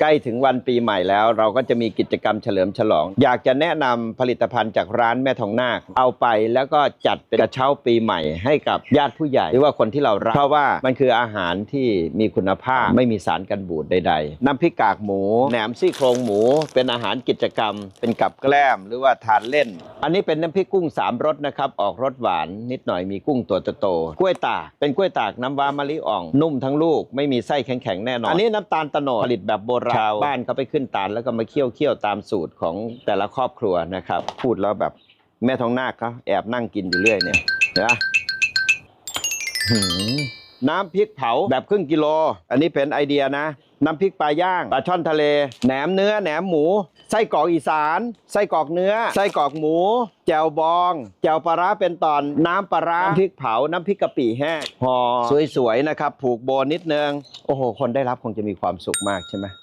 ใกล้ถึงวันปีใหม่แล้ว เราก็จะมีกิจกรรมเฉลิมฉลอง อยากจะแนะนำผลิตภัณฑ์จากร้านแม่ทองนาคเอาไปแล้วก็จัดเป็นกระเช้าปีใหม่ให้กับญาติผู้ใหญ่ หรือว่าคนที่เรารักเพราะว่ามันคืออาหารที่มีคุณภาพไม่มีสารกันบูดใด ๆ น้ำพริกกากหมูแหนมซี่โครงหมู เป็นอาหารกิจกรรม เป็นกับแกล้มหรือว่าทานเล่น อันนี้เป็นน้ำพริกกุ้งสามรสนะครับออกรสหวานนิดหน่อยมีกุ้งตัวโตๆกล้วยตากเป็นกล้วยตากน้ำว้ามะลิอ่อง นุ่มทั้งลูกไม่มีไส้แข็งๆแน่นอนอันนี้น้ำตาลตะโนดผลิตแบบโบราณชาวบ้านเขาไปขึ้นตาลแล้วก็มาเคี่ยวเคี่ยวๆตามสูตรของแต่ละครอบครัวนะครับ พูดแล้วแบบแม่ทองนาคเขาแอบนั่งกินอยู่เรื่อยเนี่ยเห็นปะหืมน้ำพริกเผาแบบครึ่งกิโล อันนี้เป็นไอเดียนะ น้ำพริกปลาย่างปลาช่อนทะเล แหนมเนื้อแหนมหมู ไส้กรอกอีสาน ไส้กรอกเนื้อ ไส้กรอกหมู แจ่วบอง แจ่วปลาร้าเป็นตอน น้ำปลาร้าน้ำพริกเผา น้ำพริกกะปิแห้งห่อสวยๆนะครับ ผูกโบนิดนึง โอ้โห คนได้รับคงจะมีความสุขมากใช่ไหม